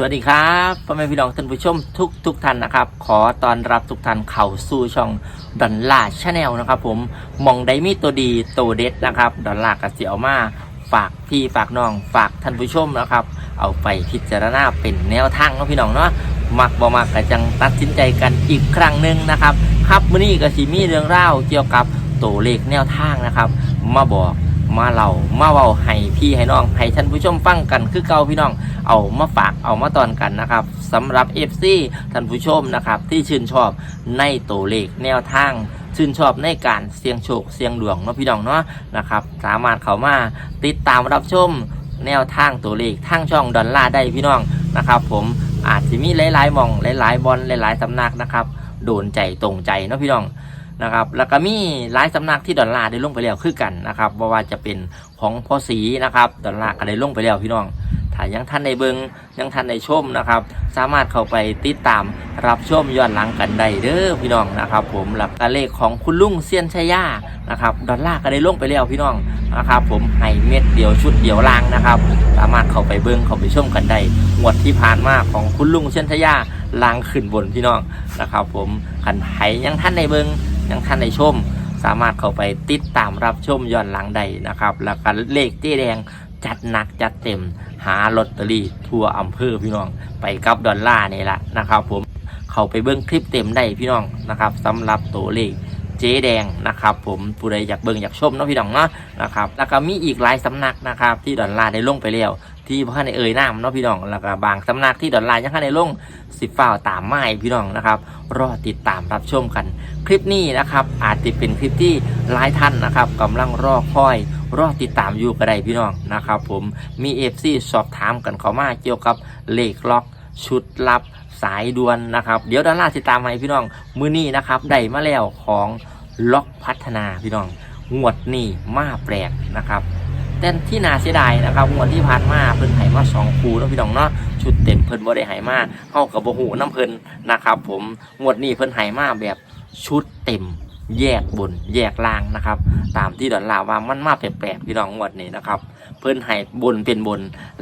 สวัสดีครับพ่อแม่พี่น้องท่านผู้ชมทุกทุกท่านนะครับ ขอต้อนรับทุกท่านเข้าสู่ช่องดอนล่าชาแนลนะครับผมมองได้มีตัวดีตัวเด็ดนะครับดอนล่ากระเสียวมาฝากพี่ฝากน้องฝากท่านผู้ชมนะครับ เอาไปพิจารณาเป็นแนวทางเนาะพี่น้องเนาะมักบ่มักก็จังตัดสินใจกันอีกครั้งหนึ่งนะครับ ครับมื้อนี้ก็สิมีเรื่องเล่าเกี่ยวกับตัวเลขแนวทางนะครับ มาบอก มาเล่ามาเว้าให้พี่ให้น้องให้ท่านผู้ชมฟังกันคือเก่าพี่น้องเอามาฝากเอามาตอนกันนะครับสำหรับ FC ท่านผู้ชมนะครับที่ชื่นชอบในตัวเลขแนวทางชื่นชอบในการเสี่ยงโชคเสี่ยงดวงเนาะพี่น้องเนาะนะครับสามารถเข้ามาติดตามรับชมแนวทางตัวเลขทางช่องดอลลาร์ได้พี่น้องนะครับผมอาจจะมีหลายๆมองหลายๆบอลหลายๆสำนักนะครับโดนใจตรงใจเนาะพี่น้อง นะครับแล้วก็มีหลายสำนักที่ดอลลาร์ได้ลงไปแล้วคือกันนะครับบ่ว่าจะเป็นของพ่อสีนะครับดอลลาร์ก็ได้ลงไปแล้วพี่น้องถ้ายังท่านในเบิงยังท่านในชมนะครับ สามารถเข้าไปติดตามรับชมย้อนหลังกันได้เด้อพี่น้องนะครับ ผมหลักเลขของคุณลุงเซียนชัยานะครับดอลลาร์ก็ได้ลงไปแล้วพี่น้องนะครับ ผมให้เม็ดเดียวชุดเดียวลางนะครับ สามารถเข้าไปเบิงเข้าไปชมกันได้งวดที่ผ่านมาของคุณลุงเซียนชัยาลางขึ้นบนพี่น้องนะครับ ผมขันไหยังท่านในเบิง ยังท่านในชม สามารถเข้าไปติดตามรับชมย้อนหลังได้นะครับ แล้วก็เลขเจ๊แดงจัดหนักจัดเต็มหาลอตเตอรี่ทั่วอำเภอพี่น้องไปกับดอลลาร์นี่แหละนะครับ ผมเข้าไปเบิ้งคลิปเต็มได้พี่น้องนะครับสำหรับตัวเลขเจ๊แดงนะครับผมผู้ใดอยากเบิ้งอยากชมเนาะพี่น้องเนาะนะครับแล้วก็มีอีกหลายสำนักนะครับที่ดอลลาร์ได้ลงไปแล้ว ที่พ่อในเอ่ยน้ำเนาะพี่น้องแล้วก็บางสำนักที่ดอลลาร์ยังข้าในลงสิฟ้าตามไม้พี่น้องนะครับรอติดตามรับชมกัน คลิปนี้นะครับ อาจจะเป็นคลิปที่หลายท่านนะครับกำลังรอคอย รอติดตามอยู่ก็ได้พี่น้องนะครับผมมีเอฟซีสอบถามกันเข้ามาเกี่ยวกับเลขล็อกชุดลับสายด่วนนะครับเดี๋ยวด้านล่าติดตามให้พี่น้องมือนี้นะครับได้มาแล้วของล็อกพัฒนาพี่น้องงวดนี้มาแปลกนะครับ แต่ที่น่าเสียดายนะครับงวดที่ผ่านมาเพิ่นให้มาสองคูเนาะพี่น้องเนาะชุดเต็มเพิ่นบ่ได้ให้มาเฮากับบ่ฮู้น้ำเพิ่นนะครับ ผมงวดนี้เพิ่นให้มาแบบชุดเต็มแยกบนแยกล่างนะครับ ตามที่ดอนลาว่ามันมาแปลกๆพี่น้องงวดนี้นะครับ เพิ่นให้บนเป็นบน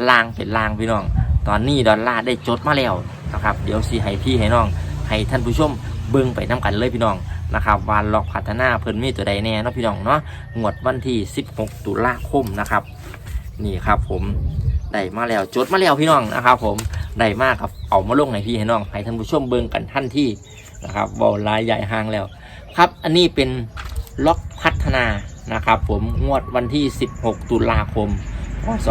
ล่างเป็นล่างพี่น้อง ตอนนี้ดอนลาได้จดมาแล้วนะครับ เดี๋ยวสิให้พี่ให้น้อง ให้ท่านผู้ชมเบิ่งไปน้กันเลยพี่น้อง นะครับวานล็อกพัฒนาเพิ่นมีตัวใดแน่นะพี่น้องเนาะงวดวันที่ 16 ตุลาคมนะครับ นี่ครับผมได้มาแล้วจดมาแล้วพี่น้องนะครับผมได้มากครับเอามาลงให้พี่ให้น้องให้ท่านผู้ชมเบิ่งกันท่านที่นะครับบอลลายใหญ่ห่างแล้ว ครับอันนี้เป็นล็อกพัฒนานะครับผมงวดวันที่ 16 ตุลาคมพศ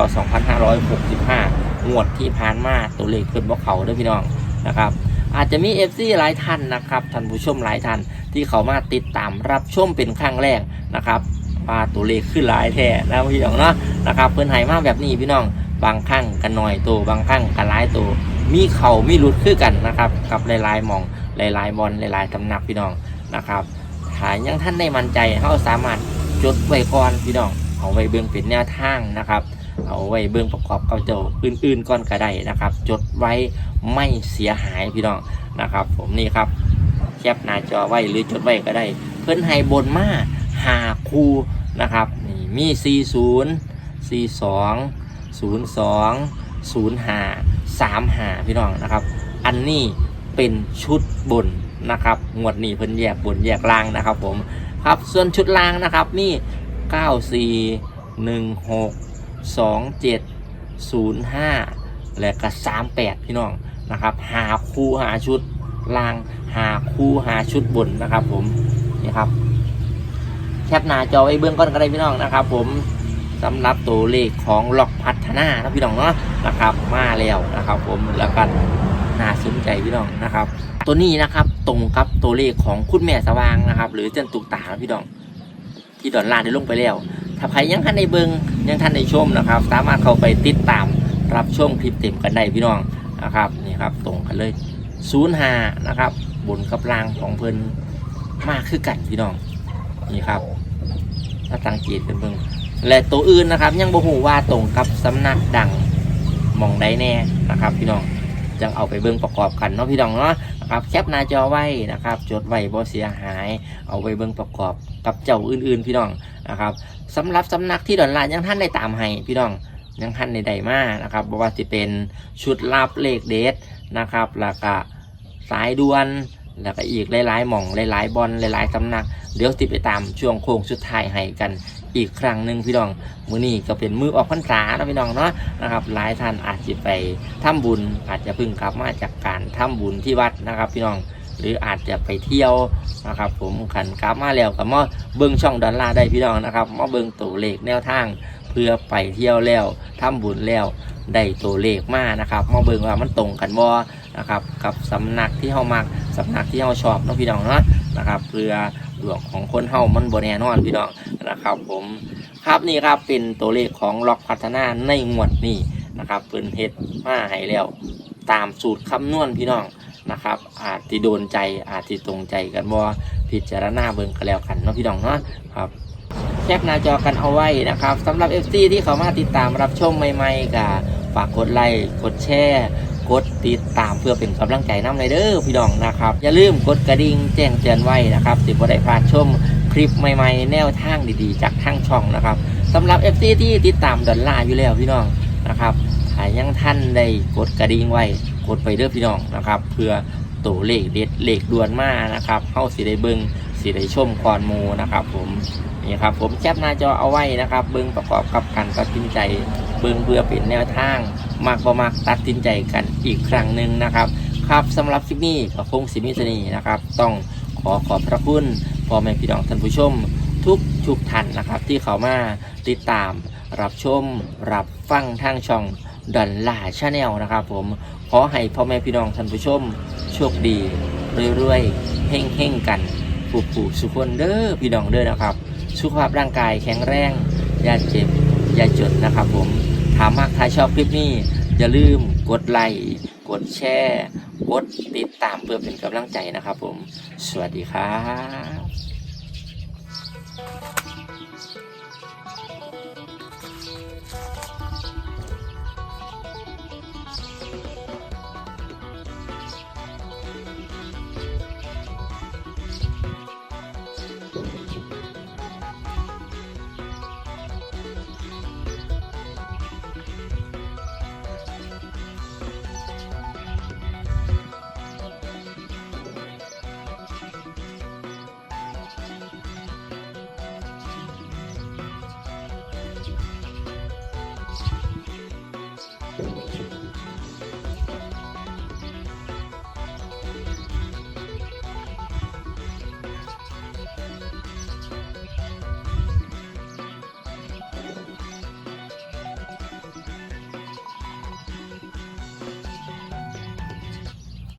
2565 งวดที่ผ่านมาตัวเลขขึ้นบ่เขาเด้อพี่น้องนะครับ อาจจะมี FC หลายท่านนะครับท่านผู้ชมหลายท่านที่เขามาติดตามรับชมเป็นครั้งแรกนะครับว่าตัวเลขขึ้นหลายแท้นะพี่น้องเนาะนะครับเพิ่อนให้มากแบบนี้พี่น้องบางครั้งกันหน่อยตัวบางครั้งกันหลายตัวมีเขามีหลุดคือกันนะครับกับหลายๆมองหลายๆบอลหลายๆตำหนักพี่น้องนะครับถ้ายังท่านได้มั่นใจเขาสามารถจดไว้ก่อนพี่น้องเอาไว้เบิ่งเป็นแนวทางนะครับ เอาไว้เบิ่งประกอบกับเจ้าอื่น ๆก่อนก็ได้นะครับ จดไว้ไม่เสียหายพี่น้องนะครับ ผมนี่ครับแคปหน้าจอไว้หรือจดไว้ก็ได้ เพิ่นให้บนมาหาคูนะครับนี่มี 40 42 02 05 35พี่น้องนะครับ อันนี้เป็นชุดบนนะครับงวดนี้เพิ่นแยกบนแยกล่างนะครับผมครับส่วนชุดล่างนะครับมี94 16 สองเจ็ดศูนย์ห้าและก็สามแปดพี่น้องนะครับ หาคู่หาชุดลางหาคู่หาชุดบนนะครับ ผมนี่ครับ แคปหน้าจอไว้เบื้องก้อนก็ได้พี่น้องนะครับ ผมสำหรับตัวเลขของล็อกพัฒนานะพี่น้องเนาะนะครับ มาแล้วนะครับ ผมแล้วกันน่าสนใจพี่น้องนะครับ ตัวนี้นะครับตรงกับตัวเลขของคุณแม่สว่างนะครับ หรือเจ้นตุกตาพี่น้อง ที่ดอนลาร์ได้ลงไปแล้ว ถ้าใครยังทันในเบิงยังทันในชมนะครับ สามารถเข้าไปติดตามรับชมคลิปเต็มกันได้พี่น้องนะครับนี่ครับตรงกันเลยศูนย์หานะครับ บนกับล่างของเพิ่นมากคือกันพี่น้องนี่ครับถ้าสังเกตเป็นเบิงและตัวอื่นนะครับ ยังบ่ฮู้ว่าตรงกับสำนักดังมองใดแน่นะครับ พี่น้องจังเอาไปเบิ่งประกอบกันเนาะพี่น้องเนาะนะครับแคปหน้าจอไว้นะครับ จดไว้บ่เสียหาย เอาไว้เบิ่งประกอบกับเจ้าอื่นๆ พี่น้อง นะครับสำหรับสำนักที่ดอนลาร์ยังท่านได้ตามให้พี่น้องยังหันในใดมานะครับบ่ว่าจะเป็นชุดลับเลขเด็ดนะครับแล้วก็สายด่วนแล้วก็อีกหลายๆหม่องหลายๆบอลหลายๆสำนัก เดี๋ยวติดไปตามช่วงโค้งสุดไทยให้กันอีกครั้งหนึ่งพี่น้องมือนี้ก็เป็นมือออกพรรษาเนาะพี่น้องเนาะนะครับ หลายท่านอาจจะไปทำบุญอาจจะพิ่งกลับมาจากการทำบุญที่วัดนะครับ พี่น้อง หรืออาจจะไปเที่ยวนะครับ ผมขันกลับมาแล้วกับมาเบิ้งช่องดอลลาร์ได้พี่น้องนะครับมาเบิ้งตัวเลขแนวทาง เพื่อไปเที่ยวแล้วทำบุญแล้วได้ตัวเลขมานะครับมาเบิ่งว่ามันตรงกันบ่นะครับกับสำนักที่เฮามักสำนักที่เฮาชอบเนาะพี่น้องเนาะนะครับเพื่อดวงของคนเฮามันบ่แน่นอนพี่น้องนะครับ ผมครับนี่ครับเป็นตัวเลขของล็อกพัฒนาในงวดนี้นะครับเพิ่นเฮ็ดมาให้แล้วตามสูตรคำนวณพี่น้อง นะครับ อาจสิโดนใจอาจสิตรงใจกันบ่พิจารณาเบิ่งกันแล้วกันเนาะพี่น้องเนาะครับแคปหน้าจอกันเอาไว้นะครับสำหรับ FC ที่เขามาติดตามรับชมใหม่ๆก็ฝากกดไลค์กดแชร์กดติดตามเพื่อเป็นกำลังใจน้ำเลยเด้อพี่น้องนะครับ อย่าลืมกดกระดิ่งแจ้งเตือนไว้นะครับสิบ่ได้พลาดชมคลิปใหม่ๆ แนวทางดีๆ จากทางช่องนะครับสำหรับ FC ที่ติดตามดอลลาร์อยู่แล้วพี่น้องนะครับถ้ายังท่านได้กดกระดิ่งไว้ กดไปเด้อพี่น้องนะครับ เพื่อตัวเลขเด็ดเลขด่วนมานะครับเข้าสิได้เบิงสิได้ชมคอนมูนะครับ ผมนี่ครับผมแคปหน้าจอเอาไว้นะครับ เบิ้งประกอบกับการตัดสินใจ เบิ้งเพื่อเป็นแนวทาง มากบ่มากตัดสินใจกันอีกครั้งหนึ่งนะครับ ครับสำหรับคลิปนี้ก็คงสิมิสนีนะครับ ต้องขอขอบพระคุณพ่อแม่พี่น้องท่านผู้ชม ทุกทุกท่านนะครับ ที่เข้ามาติดตามรับชม รับฟังทางช่องดอนล่าชาแนลนะครับผม ขอให้พ่อแม่พี่น้องท่านผู้ชม โชคดีเรื่อยๆเฮ่งๆกันผูกผูกสุขคนเด้อพี่น้องเด้อนะครับ สุขภาพร่างกายแข็งแรงอย่าเจ็บอย่าจดนะครับผมถามมากถ้าชอบคลิปนี้อย่าลืมกดไลค์กดแชร์กดติดตามเพื่อเป็นกำลังใจนะครับผม สวัสดีครับ